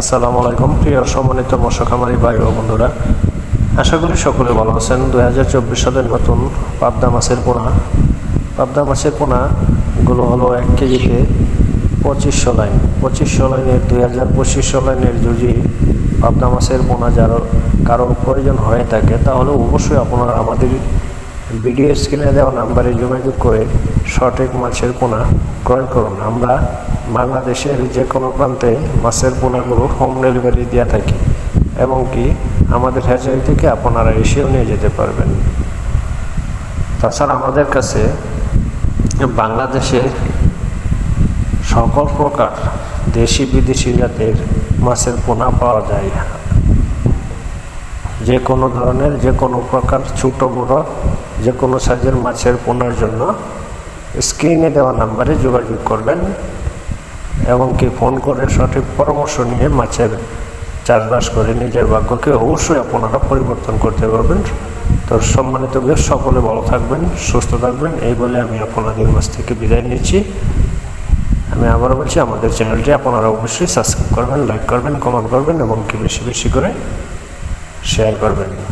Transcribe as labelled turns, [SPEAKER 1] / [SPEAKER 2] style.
[SPEAKER 1] আসসালামু আলাইকুম। প্রিয় সম্মানিত মৎস্য খামারি ভাই ও বন্ধুরা, আশা করি সকলে ভালো আছেন। দুই হাজার চব্বিশ সালের নতুন পাবদা মাছের পোনা। পাবদা মাছের পোনাগুলো হলো এক কেজিতে পঁচিশশো লাইন। পঁচিশশো লাইনের, দুই হাজার পঁচিশশো লাইনের যদি পাবদা মাছের পোনা যার কারও প্রয়োজন হয়ে থাকে, তাহলে অবশ্যই আপনারা আমাদের ভিডিও স্ক্রিনে দেওয়া নাম্বারে যোগাযোগ করে সঠিক মাছের পোনা ক্রয় করুন। আমরা বাংলাদেশের যে কোনো প্রান্তে মাছের পোনাগুলো হোম ডেলিভারি দিয়ে থাকি এবং কি আমাদের হ্যাচারি থেকে আপনারা এসেও নিয়ে যেতে পারবেন। তাছাড়া আমাদের কাছে বাংলাদেশের সকল প্রকার দেশি বিদেশি জাতের মাছের পোনা পাওয়া যায়। যে কোনো ধরনের, যে কোনো প্রকার ছোট বড়, যে কোনো সাইজের মাছের পোনার জন্য স্ক্রিনে দেওয়া নাম্বারে যোগাযোগ করবেন এবং কি ফোন করে সঠিক পরামর্শ নিয়ে মাছের চাষবাস করে নিজের ভাগ্যকে অবশ্যই আপনারা পরিবর্তন করতে পারবেন। তো সম্মানিত বেশ সকলে ভালো থাকবেন, সুস্থ থাকবেন। এই বলে আমি আপনাদের কাছ থেকে বিদায় নিচ্ছি। আমি আবারও বলছি, আমাদের চ্যানেলটি আপনারা অবশ্যই সাবস্ক্রাইব করবেন লাইক করবেন কমেন্ট করবেন এবং কি বেশি বেশি করে শেয়ার করবেন।